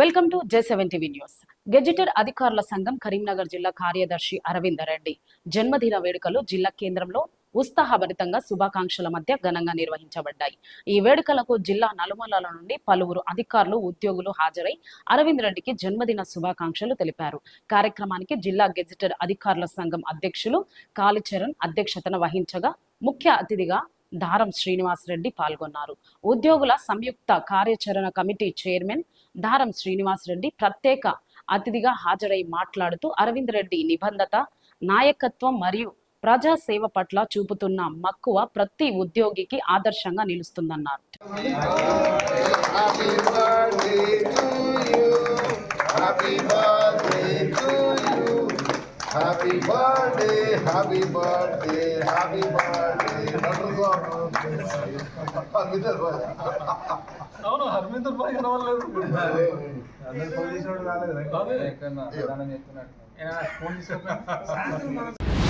Welcome to J seven TV news. Gazetted అధికారుల సంఘం కరీంనగర్ జిల్లా కార్యదర్శి అరవింద రెడ్డి. జన్మదిన వేడుకలు జిల్లా కేంద్రంలో ఉత్సాహభరితంగా శుభాకాంక్షల మధ్య ఘనంగా నిర్వహించబడ్డాయి. ఈ వేడుకలకు జిల్లా నలుమూలల నుండి పలువురు అధికారులు ఉద్యోగులు హాజరై అరవింద్ రెడ్డికి జన్మదిన శుభాకాంక్షలు తెలిపారు. కార్యక్రమానికి జిల్లా గెజిటెడ్ అధికారుల సంఘం అధ్యక్షులు కాళీచరణ్ అధ్యక్షతన వహించగా ముఖ్య అతిథిగా దారం శ్రీనివాస్ రెడ్డి పాల్గొన్నారు. ఉద్యోగుల సంయుక్త కార్యాచరణ కమిటీ చైర్మన్ దారం శ్రీనివాస్ రెడ్డి ప్రత్యేక అతిథిగా హాజరై మాట్లాడుతూ అరవింద్ రెడ్డి నిబంధత నాయకత్వం మరియు ప్రజాసేవ పట్ల చూపుతున్న మక్కువ ప్రతి ఉద్యోగికి ఆదర్శంగా నిలుస్తుందన్నారు. Happy birthday, happy birthday, happy birthday. Harminder భాయ్. అవును హర్మిందర్ భాయ్ కనవలేదు ఫోన్ తీసుకోవడం